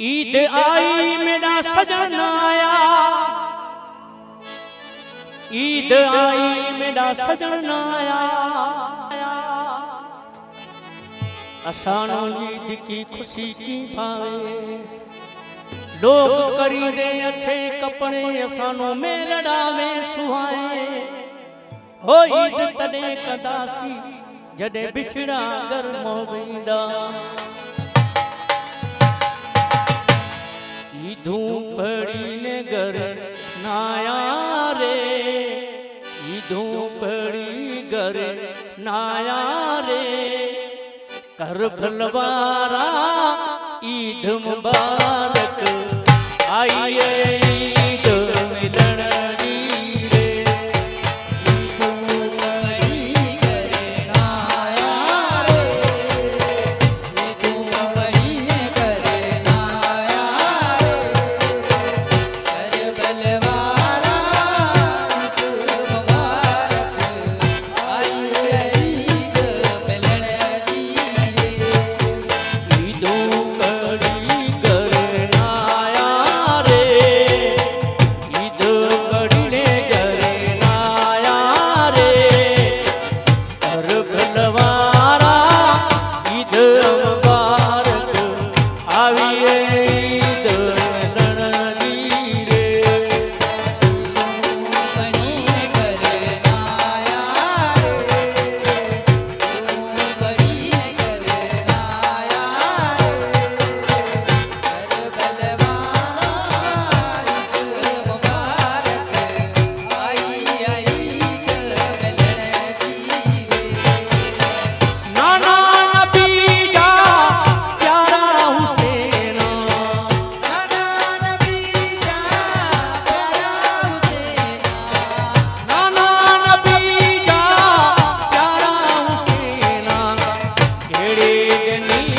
ਈਦ ਆਈ ਮੇਰਾ ਸਜਣ ਆਇਆ। ਈਦ ਆਈ ਮੇਰਾ ਸਜਣ ਆਇਆ। ਅਸਾਨੋ ਈਦ ਕੀ ਖੁਸ਼ੀ ਕੀ ਭਾਵੇ। ਲੋਕ ਕਰੀਦੇ ਅੱਛੇ ਕਪੜੇ ਅਸਾਨੋ ਮੇਰੜਾਵੇ ਸੁਹਾਏ। सुहाए हो ईद तॾहिं कंदासीं जॾहिं बिछड़ा गर्म वेंदा ईदूं पड़ी ने घर नाया रे ईदूं पड़ी घर नाया रे कर भलवारा ईद मुबारक நீ